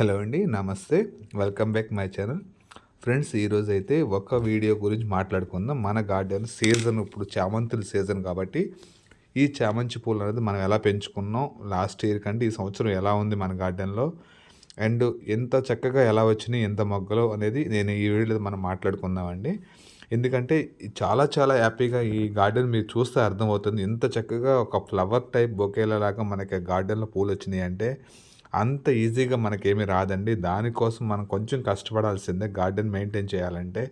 Hello అండి నమస్తే. Welcome back my channel. Friends ఈరోజు అయితే ఒక వీడియో గురించి మాట్లాడుకుందాం. మన గార్డెన్ సీజన్ ఇప్పుడు చామంతుల సీజన్ కాబట్టి ఈ చామంతి పూలు అనేది మనం ఎలా పెంచుకున్నాం లాస్ట్ ఇయర్ కంటే ఈ సంవత్సరం ఎలా ఉంది మన గార్డెన్లో అండ్ ఎంత చక్కగా ఎలా వచ్చినాయి ఎంత మొగ్గలు అనేది నేను ఈ వీడియోలో మనం మాట్లాడుకుందామండి. ఎందుకంటే చాలా చాలా హ్యాపీగా ఈ గార్డెన్ మీరు చూస్తే అర్థమవుతుంది. ఎంత చక్కగా ఒక ఫ్లవర్ టైప్ బొకేలలాగా మనకి గార్డెన్లో పూలు వచ్చినాయి అంటే అంత ఈజీగా మనకేమీ రాదండి. దానికోసం మనం కొంచెం కష్టపడాల్సిందే గార్డెన్ మెయింటైన్ చేయాలంటే.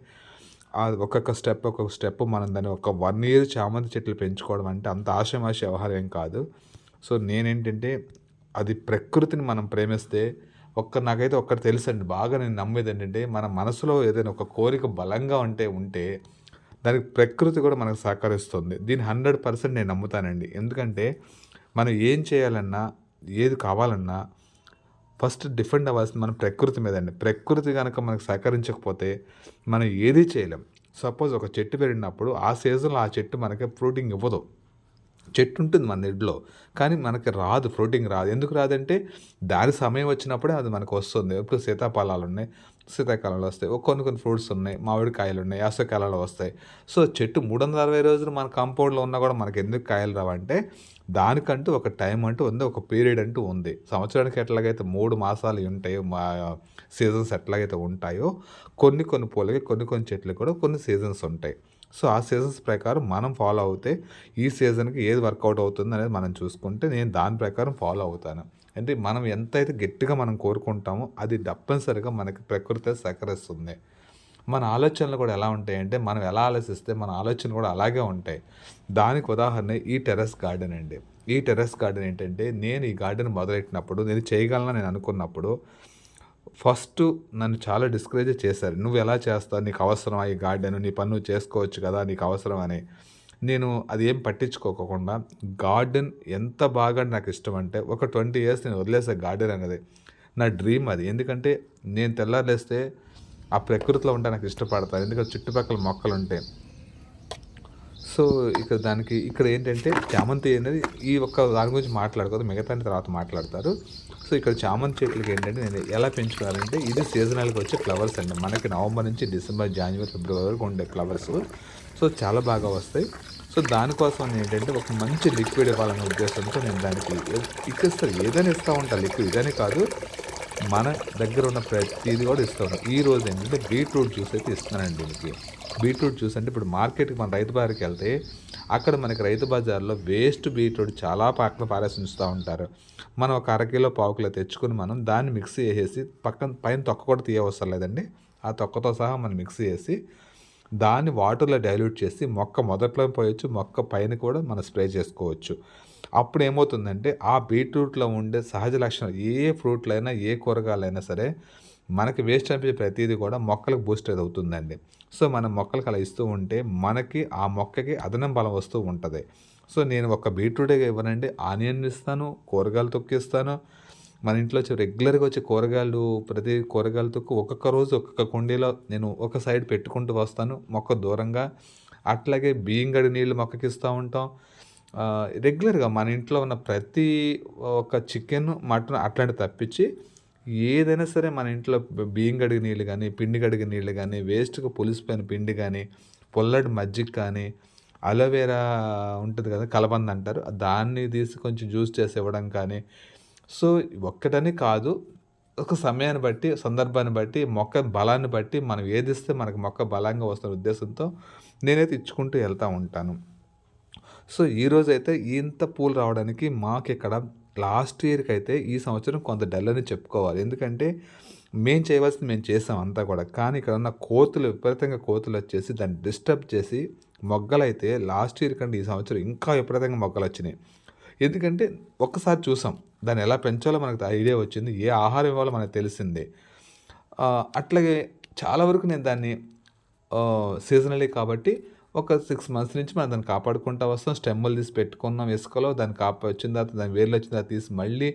ఒక్కొక్క స్టెప్ ఒక్కొక్క స్టెప్ మనం దాన్ని ఒక వన్ ఇయర్ చామంతి చెట్లు పెంచుకోవడం అంటే అంత ఆశమాశ వ్యవహారం కాదు. సో నేనేంటంటే అది ప్రకృతిని మనం ప్రేమిస్తే ఒక్క నాకైతే ఒక్కటి తెలుసండి బాగా నేను నమ్మేది ఏంటంటే మన మనసులో ఏదైనా ఒక కోరిక బలంగా ఉంటే ఉంటే దానికి ప్రకృతి కూడా మనకు సహకరిస్తుంది. దీన్ని హండ్రెడ్ పర్సెంట్ నేను నమ్ముతానండి. ఎందుకంటే మనం ఏం చేయాలన్నా ఏది కావాలన్నా ఫస్ట్ డిఫెండ్ అవ్వాల్సింది మన ప్రకృతి మీద అండి. ప్రకృతి కనుక మనకు సహకరించకపోతే మనం ఏది చేయలేం. సపోజ్ ఒక చెట్టు పెరిగినప్పుడు ఆ సీజన్లో ఆ చెట్టు మనకి ఫ్రూటింగ్ ఇవ్వదు. చెట్టు ఉంటుంది మన ఇంట్లో కానీ మనకి రాదు ఫ్రూటింగ్ రాదు. ఎందుకు రాదంటే దాని సమయం వచ్చినప్పుడే అది మనకు వస్తుంది. ఇప్పుడు సీతాఫలాలు ఉన్నాయి శీతాకాలంలో వస్తాయి. కొన్ని కొన్ని ఫ్రూట్స్ ఉన్నాయి మామిడి కాయలు ఉన్నాయి యాసకాలంలో వస్తాయి. సో చెట్టు మూడు వందల అరవై రోజులు మన కాంపౌండ్లో ఉన్నా కూడా మనకి ఎందుకు కాయలు రావంటే దానికంటూ ఒక టైం అంటూ ఉంది ఒక పీరియడ్ అంటూ ఉంది. సంవత్సరానికి ఎట్లాగైతే మూడు మాసాలు ఉంటాయో మా సీజన్స్ ఎట్లాగైతే ఉంటాయో కొన్ని కొన్ని పూలకి కొన్ని కొన్ని చెట్లకి కూడా కొన్ని సీజన్స్ ఉంటాయి. సో ఆ సీజన్స్ ప్రకారం మనం ఫాలో అవుతే ఈ సీజన్కి ఏది వర్కౌట్ అవుతుంది అనేది మనం చూసుకుంటే నేను దాని ప్రకారం ఫాలో అవుతాను. అంటే మనం ఎంతైతే గట్టిగా మనం కోరుకుంటామో అది తప్పనిసరిగా మనకి ప్రకృతి సహకరిస్తుంది. మన ఆలోచనలు కూడా ఎలా ఉంటాయంటే మనం ఎలా ఆలోచిస్తే మన ఆలోచనలు కూడా అలాగే ఉంటాయి. దానికి ఉదాహరణ ఈ టెర్రస్ గార్డెన్ అండి. ఈ టెర్రస్ గార్డెన్ ఏంటంటే నేను ఈ గార్డెన్ మొదలెట్టినప్పుడు నేను చేయగలనని నేను అనుకున్నప్పుడు ఫస్ట్ నన్ను చాలా డిస్కరేజ్ చేశారు. నువ్వు ఎలా చేస్తావు? నీకు అవసరమా? ఈ గార్డెన్ నీ పని నువ్వు చేసుకోవచ్చు కదా? నీకు అవసరం అని. నేను అది ఏం పట్టించుకోకుండా గార్డెన్ ఎంత బాగా నాకు ఇష్టం అంటే ఒక ట్వంటీ ఇయర్స్ నేను వదిలేసే గార్డెన్ అనేది నా డ్రీమ్ అది. ఎందుకంటే నేను తెల్లారులేస్తే ఆ ప్రకృతిలో ఉంటే నాకు ఇష్టపడతాను ఎందుకంటే చుట్టుపక్కల మొక్కలు ఉంటాయి సో ఇక్కడ దానికి ఇక్కడ ఏంటంటే చామంతి అనేది ఈ ఒక్క దాని గురించి మాట్లాడుకోదు. మిగతా తర్వాత మాట్లాడతారు. సో ఇక్కడ చామంతి చెట్లకి ఏంటంటే నేను ఎలా పెంచుకోవాలంటే ఇది సీజనల్గా వచ్చే ఫ్లవర్స్ అండి. మనకి నవంబర్ నుంచి డిసెంబర్ జనవరి ఫిబ్రవరి వరకు ఉండే ఫ్లవర్స్. సో చాలా బాగా వస్తాయి. సో దానికోసం ఏంటంటే ఒక మంచి లిక్విడ్ ఇవ్వాలనే ఉద్దేశంతో నేను దానికి ఇక్కడ ఏదైనా ఇస్తూ ఉంటాను లిక్విడ్ ఇదని కాదు. మన దగ్గర ఉన్న ప్రతిది కూడా ఇస్తూ ఉంటాం. ఈ రోజు ఏంటంటే బీట్రూట్ జ్యూస్ అయితే ఇస్తున్నానండి దీనికి. బీట్రూట్ జ్యూస్ అంటే ఇప్పుడు మార్కెట్కి మన రైతు బజార్కి వెళ్తే అక్కడ మనకి రైతు బజార్లో వేస్ట్ బీట్రూట్ చాలా పక్కన పారేసి ఉంచుతూ ఉంటారు. మనం ఒక అరకిలో పావుకిలో తెచ్చుకుని మనం దాన్ని మిక్సీ చేసేసి పక్కన పైన తొక్క కూడా తీయవసరం లేదండి. ఆ తొక్కతో సహా మనం మిక్సీ చేసి దాన్ని వాటర్లో డైల్యూట్ చేసి మొక్క మొదట్లో పోయొచ్చు మొక్క పైన కూడా మనం స్ప్రే చేసుకోవచ్చు. అప్పుడు ఏమవుతుందంటే ఆ బీట్రూట్లో ఉండే సహజ లక్షణాలు ఏ ఫ్రూట్లైనా ఏ కూరగాయలైనా సరే మనకి వేస్ట్ అనిపించే ప్రతిదీ కూడా మొక్కలకు బూస్ట్ అది అవుతుందండి. సో మనం మొక్కలకు అలా ఇస్తూ ఉంటే మనకి ఆ మొక్కకి అదనం బలం వస్తూ ఉంటుంది. సో నేను ఒక బీట్రూటే ఇవ్వనండి. ఆనియన్ ఇస్తాను కూరగాయలు తొక్కిస్తాను. మన ఇంట్లో వచ్చి రెగ్యులర్గా వచ్చే కూరగాయలు ప్రతి కూరగాయలు తొక్కు ఒక్కొక్క రోజు ఒక్కొక్క కుండీలో నేను ఒక సైడ్ పెట్టుకుంటూ వస్తాను మొక్క దూరంగా. అట్లాగే బియ్యం గడి నీళ్ళు మొక్కకి ఇస్తూ ఉంటాం. రెగ్యులర్గా మన ఇంట్లో ఉన్న ప్రతి ఒక చికెన్ మటన్ అట్లాంటి తప్పించి ఏదైనా సరే మన ఇంట్లో బియ్యం కడిగిన నీళ్ళు కానీ పిండి గడిగి నీళ్ళు కానీ వేస్ట్గా పులిసిపోయిన పిండి కానీ పొల్లటి మజ్జిగ కానీ అలోవేరా ఉంటుంది కదా కలబంద అంటారు. దాన్ని తీసి కొంచెం జ్యూస్ చేసి ఇవ్వడం కానీ. సో ఒక్కటని కాదు ఒక సమయాన్ని బట్టి సందర్భాన్ని బట్టి మొక్క బలాన్ని బట్టి మనం ఏదిస్తే మనకు మొక్క బలంగా వస్తున్న ఉద్దేశంతో నేనైతే ఇచ్చుకుంటూ వెళ్తూ ఉంటాను. సో ఈరోజైతే ఇంత పూలు రావడానికి మాకు ఇక్కడ లాస్ట్ ఇయర్కి అయితే ఈ సంవత్సరం కొంత డల్ అని చెప్పుకోవాలి. ఎందుకంటే మేము చేయవలసింది మేము చేసాం అంతా కూడా. కానీ ఇక్కడ ఉన్న కోతులు విపరీతంగా కోతులు వచ్చేసి దాన్ని డిస్టర్బ్ చేసి మొగ్గలైతే లాస్ట్ ఇయర్ కంటే ఈ సంవత్సరం ఇంకా విపరీతంగా మొగ్గలు వచ్చినాయి. ఎందుకంటే ఒక్కసారి చూసాం దాన్ని ఎలా పెంచాలో మనకు ఐడియా వచ్చింది ఏ ఆహారం ఇవ్వాలో మనకు తెలిసిందే. అట్లాగే చాలా వరకు నేను దాన్ని సీజనలీ కాబట్టి ఒక సిక్స్ మంత్స్ నుంచి మనం దాన్ని కాపాడుకుంటూ వస్తాం. స్టెమ్ములు తీసి పెట్టుకున్నాం ఇసుకలో దాన్ని కాప వచ్చిన తర్వాత దాని వేర్లు వచ్చిన తర్వాత తీసి మళ్ళీ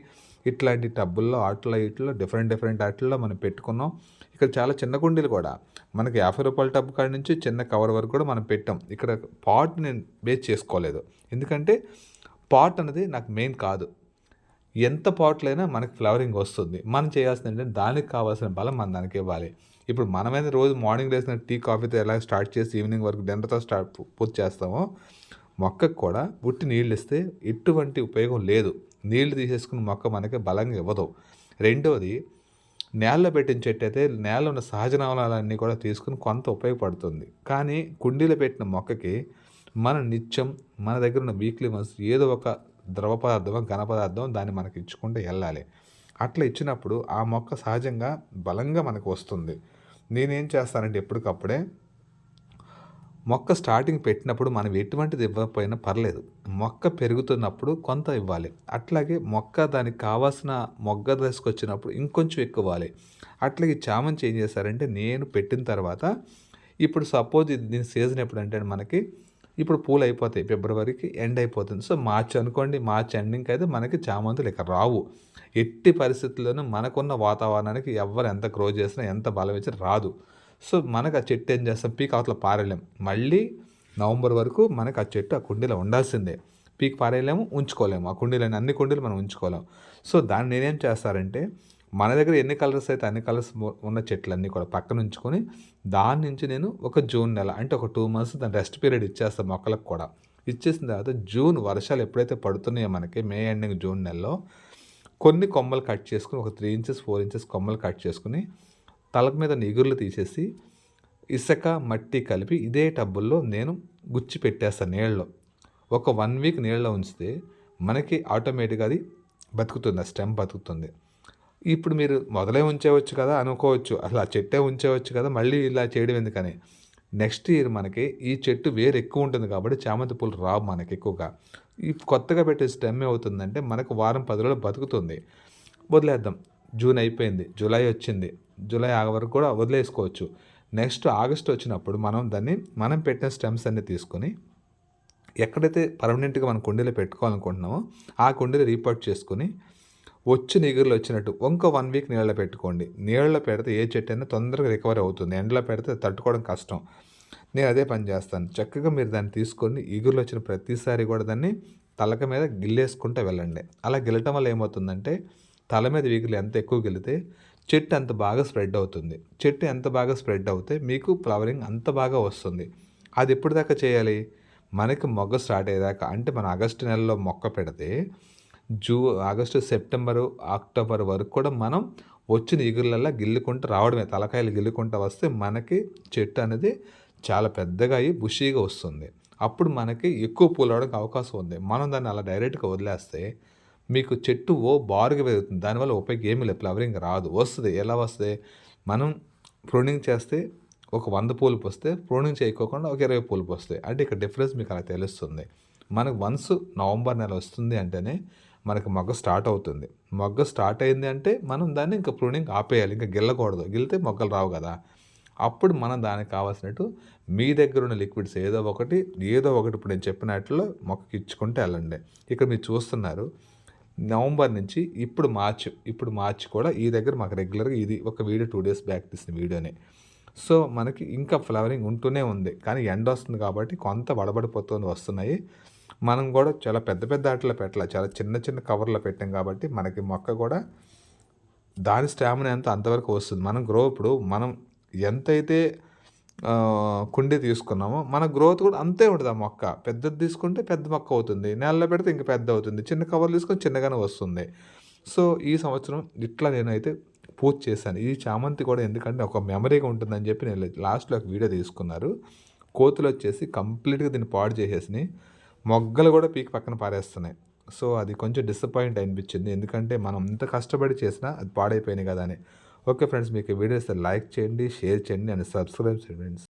ఇట్లాంటి టబ్బుల్లో ఆటలో ఇట్లో డిఫరెంట్ డిఫరెంట్ ఆటల్లో మనం పెట్టుకున్నాం. ఇక్కడ చాలా చిన్న కుండీలు కూడా. మనకి యాభై రూపాయల టబ్ కాడ నుంచి చిన్న కవర్ వరకు కూడా మనం పెట్టాం. ఇక్కడ పాట్ నేను బేస్ చేసుకోలేదు. ఎందుకంటే పాట్ అనేది నాకు మెయిన్ కాదు. ఎంత పాట్లైనా మనకి ఫ్లవరింగ్ వస్తుంది. మనం చేయాల్సింది ఏంటంటే దానికి కావాల్సిన బలం మనం దానికి ఇవ్వాలి. ఇప్పుడు మనమైతే రోజు మార్నింగ్ లేసిన టీ కాఫీతో ఎలా స్టార్ట్ చేసి ఈవినింగ్ వరకు డిన్నర్తో స్టార్ట్ పూర్తి చేస్తామో మొక్కకు కూడా ఉట్టి నీళ్ళు ఇస్తే ఎటువంటి ఉపయోగం లేదు. నీళ్ళు తీసేసుకుని మొక్క మనకి బలంగా ఇవ్వదు. రెండోది నేలలో పెట్టిన చెట్టు అయితే నేలలో ఉన్న సహజ నవలాలన్నీ కూడా తీసుకుని కొంత ఉపయోగపడుతుంది. కానీ కుండీలో పెట్టిన మొక్కకి మన నిత్యం మన దగ్గర ఉన్న వీక్లీ మంత్స్ ఏదో ఒక ద్రవ పదార్థం ఘన పదార్థం దాన్ని మనకి ఇచ్చుకుంటూ వెళ్ళాలి. అట్లా ఇచ్చినప్పుడు ఆ మొక్క సహజంగా బలంగా మనకు వస్తుంది. నేనేం చేస్తానంటే ఎప్పటికప్పుడే మొక్క స్టార్టింగ్ పెట్టినప్పుడు మనం ఎటువంటిది ఇవ్వకపోయినా పర్లేదు. మొక్క పెరుగుతున్నప్పుడు కొంత ఇవ్వాలి. అట్లాగే మొక్క దానికి కావాల్సిన మొగ్గ తీసుకొచ్చినప్పుడు వచ్చినప్పుడు ఇంకొంచెం ఎక్కువ ఇవ్వాలి అట్లాగే చామంతి ఏం చేశారంటే నేను పెట్టిన తర్వాత ఇప్పుడు సపోజ్ దీని సీజన్ ఎప్పుడంటే మనకి ఇప్పుడు పూలు అయిపోతాయి ఫిబ్రవరికి ఎండ్ అయిపోతుంది. సో మార్చ్ అనుకోండి మార్చ్ ఎండింగ్కి అయితే మనకి చామంతులు ఇక రావు. ఎట్టి పరిస్థితుల్లోనూ మనకున్న వాతావరణానికి ఎవరు ఎంత గ్రో చేసినా ఎంత బలం ఇచ్చినా రాదు. సో మనకు ఆ చెట్టు ఏం చేస్తాం? పీక్ అవతల పారేయలేం. మళ్ళీ నవంబర్ వరకు మనకు ఆ చెట్టు ఆ కుండీలో ఉండాల్సిందే. పీక్ పారేయలేము ఉంచుకోలేము. ఆ కుండీలని అన్ని కుండీలు మనం ఉంచుకోలేము. సో దాన్ని నేనేం చేస్తారంటే మన దగ్గర ఎన్ని కలర్స్ అయితే అన్ని కలర్స్ ఉన్న చెట్లన్నీ కూడా పక్కన ఉంచుకొని దాని నుంచి నేను ఒక జూన్ నెల అంటే ఒక టూ మంత్స్ దాని రెస్ట్ పీరియడ్ ఇచ్చేస్తాను మొక్కలకు కూడా. ఇచ్చేసిన తర్వాత జూన్ వర్షాలు ఎప్పుడైతే పడుతున్నాయో మనకి మే ఎండింగ్ జూన్ నెలలో కొన్ని కొమ్మలు కట్ చేసుకుని ఒక త్రీ ఇంచెస్ ఫోర్ ఇంచెస్ కొమ్మలు కట్ చేసుకుని తలకు మీద నిగుర్లు తీసేసి ఇసుక మట్టి కలిపి ఇదే టబ్బుల్లో నేను గుచ్చి పెట్టేస్తాను నీళ్ళలో. ఒక వన్ వీక్ నీళ్ళలో ఉంచితే మనకి ఆటోమేటిక్గా అది బతుకుతుంది ఆ స్టెమ్ బతుకుతుంది. ఇప్పుడు మీరు మొదలే ఉంచేవచ్చు కదా అనుకోవచ్చు. అసలు ఆ చెట్టే ఉంచేవచ్చు కదా మళ్ళీ ఇలా చేయడం ఎందుకని? నెక్స్ట్ ఇయర్ మనకి ఈ చెట్టు వేరు ఎక్కువ ఉంటుంది కాబట్టి చామంతి పూలు రావు మనకి ఎక్కువగా. ఈ కొత్తగా పెట్టే స్టెమ్ ఏమవుతుందంటే మనకు వారం పది రోజులు బతుకుతుంది. వదిలేద్దాం. జూన్ అయిపోయింది. జూలై వచ్చింది. జూలై ఆగ వరకు కూడా వదిలేసుకోవచ్చు. నెక్స్ట్ ఆగస్ట్ వచ్చినప్పుడు మనం దాన్ని మనం పెట్టిన స్టెమ్స్ అన్ని తీసుకొని ఎక్కడైతే పర్మనెంట్గా మనం కుండీలో పెట్టుకోవాలనుకుంటున్నామో ఆ కుండీలు రీపోర్ట్ చేసుకుని వచ్చి నిగురులు వచ్చినట్టు ఇంకో వన్ వీక్ నీళ్ళలో పెట్టుకోండి. నీళ్ళలో పెడితే ఏ చెట్టు అయినా తొందరగా రికవర్ అవుతుంది. ఎండలో పెడితే తట్టుకోవడం కష్టం. నేను అదే పని చేస్తాను. చక్కగా మీరు దాన్ని తీసుకొని ఇగురులు వచ్చిన ప్రతిసారి కూడా దాన్ని తలక మీద గిల్లేసుకుంటూ వెళ్ళండి. అలా గిల్లటం వల్ల ఏమవుతుందంటే తల మీద వీగులు ఎంత ఎక్కువ గెలితే చెట్టు అంత బాగా స్ప్రెడ్ అవుతుంది. చెట్టు ఎంత బాగా స్ప్రెడ్ అవుతే మీకు ఫ్లవరింగ్ అంత బాగా వస్తుంది. అది ఎప్పుడు దాకా చేయాలి? మనకి మొగ్గ స్టార్ట్ అయ్యేదాకా. అంటే మన ఆగస్టు నెలలో మొక్క పెడితే జూ ఆగస్టు సెప్టెంబరు అక్టోబర్ వరకు కూడా మనం వచ్చిన ఇగుర్లల్లో గిల్లుకుంటూ రావడమే. తలకాయలు గిల్లుకుంటూ వస్తే మనకి చెట్టు అనేది చాలా పెద్దగా అయ్యి బుషీగా వస్తుంది. అప్పుడు మనకి ఎక్కువ పూలు అవడానికి అవకాశం ఉంది. మనం దాన్ని అలా డైరెక్ట్గా వదిలేస్తే మీకు చెట్టు ఓ బారుగా పెరుగుతుంది. దానివల్ల ఉపయోగం ఏమీ లేదు. ఫ్లవరింగ్ రాదు. వస్తుంది. ఎలా వస్తుంది? మనం ప్రూనింగ్ చేస్తే ఒక వంద పూలు పోస్తే ప్రూనింగ్ చేయకోకుండా ఒక ఇరవై పూలు పోస్తాయి. అంటే ఇక్కడ డిఫరెన్స్ మీకు అలా తెలుస్తుంది. మనకు వన్స్ నవంబర్ నెల వస్తుంది అంటేనే మనకు మొగ్గ స్టార్ట్ అవుతుంది. మొగ్గ స్టార్ట్ అయింది అంటే మనం దాన్ని ఇంకా ప్రూనింగ్ ఆపేయాలి. ఇంకా గిల్లకూడదు. గిల్లితే మొగ్గలు రావు కదా. అప్పుడు మనం దానికి కావాల్సినట్టు మీ దగ్గర ఉన్న లిక్విడ్స్ ఏదో ఒకటి ఏదో ఒకటి ఇప్పుడు నేను చెప్పినట్లు మొక్కకి ఇచ్చుకుంటే వెళ్ళండి. ఇక్కడ మీరు చూస్తున్నారు నవంబర్ నుంచి ఇప్పుడు మార్చ్ ఇప్పుడు మార్చ్ కూడా ఈ దగ్గర మాకు రెగ్యులర్గా ఇది ఒక వీడియో టూ డేస్ బ్యాక్ తీసిన వీడియోనే. సో మనకి ఇంకా ఫ్లవరింగ్ ఉంటూనే ఉంది. కానీ ఎండ వస్తుంది కాబట్టి కొంత వడబడిపోతుంది వస్తున్నాయి. మనం కూడా చాలా పెద్ద పెద్ద ఆటలో పెట్టాలి. చాలా చిన్న చిన్న కవర్లో పెట్టాం కాబట్టి మనకి మొక్క కూడా దాని స్టామినా ఎంత అంతవరకు వస్తుంది. మనం గ్రో ఇప్పుడు మనం ఎంతైతే కుండీ తీసుకున్నామో మన గ్రోత్ కూడా అంతే ఉంటుంది ఆ మొక్క. పెద్దది తీసుకుంటే పెద్ద మొక్క అవుతుంది. నెలలో పెడితే ఇంకా పెద్ద అవుతుంది. చిన్న కవర్ తీసుకొని చిన్నగానే వస్తుంది. సో ఈ సంవత్సరం ఇట్లా నేనైతే పూజ చేశాను. ఈ చామంతి కూడా ఎందుకంటే ఒక మెమరీగా ఉంటుందని చెప్పి నేను లాస్ట్లో ఒక వీడియో తీసుకున్నారు. కోతులు వచ్చేసి కంప్లీట్గా దీన్ని పాడు చేసేసినాయి. మొగ్గలు కూడా పీక్ పక్కన పారేస్తున్నాయి. సో అది కొంచెం డిసప్పాయింట్ అనిపించింది. ఎందుకంటే మనం ఇంత కష్టపడి చేసినా అది పాడైపోయినాయి కదా అని. ఓకే ఫ్రెండ్స్ మీకు వీడియోస్ లైక్ చేయండి షేర్ చేయండి అండ్ సబ్స్క్రైబ్ చేయండి ఫ్రెండ్స్.